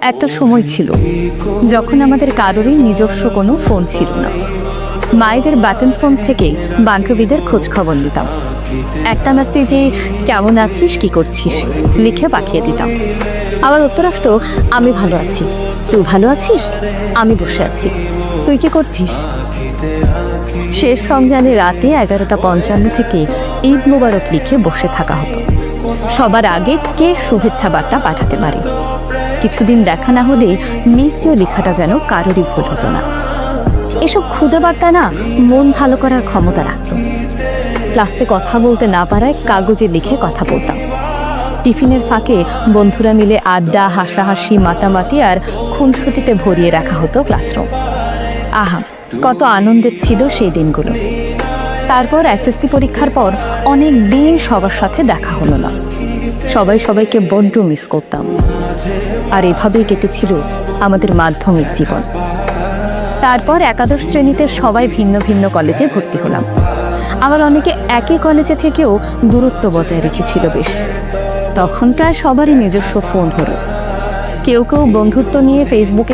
একটা সময় ছিল, যখন আমাদের কারোরই নিজস্ব কোনো ফোন ছিল না। মায়েদের বাটন ফোন থেকে বান্ধবীদের খোঁজ খবর নিতাম। একটা মেসেজে কেমন আছিস? কি করছিস? লিখে পাঠিয়ে দিতাম। আবার উত্তর আসতো, আমি ভালো আছি। তুই ভালো আছিস? আমি বসে আছি। তুই কি করছিস? শেষ রমজানের রাতে এগারোটা পঞ্চান্ন থেকে ঈদ মোবারক লিখে বসে থাকা হতো। সবার আগে কে শুভেচ্ছা বার্তা পাঠাতে পারে? কিছুদিন দেখা না হলে মিসিও লেখাটা যেন কারোরই ভুল হতো না। এসব খুদে বার্তা না মন ভালো করার ক্ষমতা রাখত। ক্লাসে কথা বলতে না পারায় কাগজে লিখে কথা বলতাম। টিফিনের ফাঁকে বন্ধুরা মিলে আড্ডা, হাসাহাসি, মাতামাতি আর খুনসুটিতে ভরিয়ে রাখা হতো ক্লাসরুম। আহা, কত আনন্দের ছিল সেই দিনগুলো। তারপর এসএসসি পরীক্ষার পর অনেক দিন সবার সাথে দেখা হলো না। সবাই সবাইকে বড্ড মিস করতাম। আর এভাবেই কেটেছিল আমাদের মাধ্যমিক জীবন। তারপর একাদশ শ্রেণীতে সবাই ভিন্ন ভিন্ন কলেজে ভর্তি হলাম। আবার অনেকে একই কলেজে থেকেও দূরত্ব বজায় রেখেছিল বেশ। তখন প্রায় সবারই নিজস্ব ফোন হলো। কেউ কেউ বন্ধুত্ব নিয়ে ফেসবুকে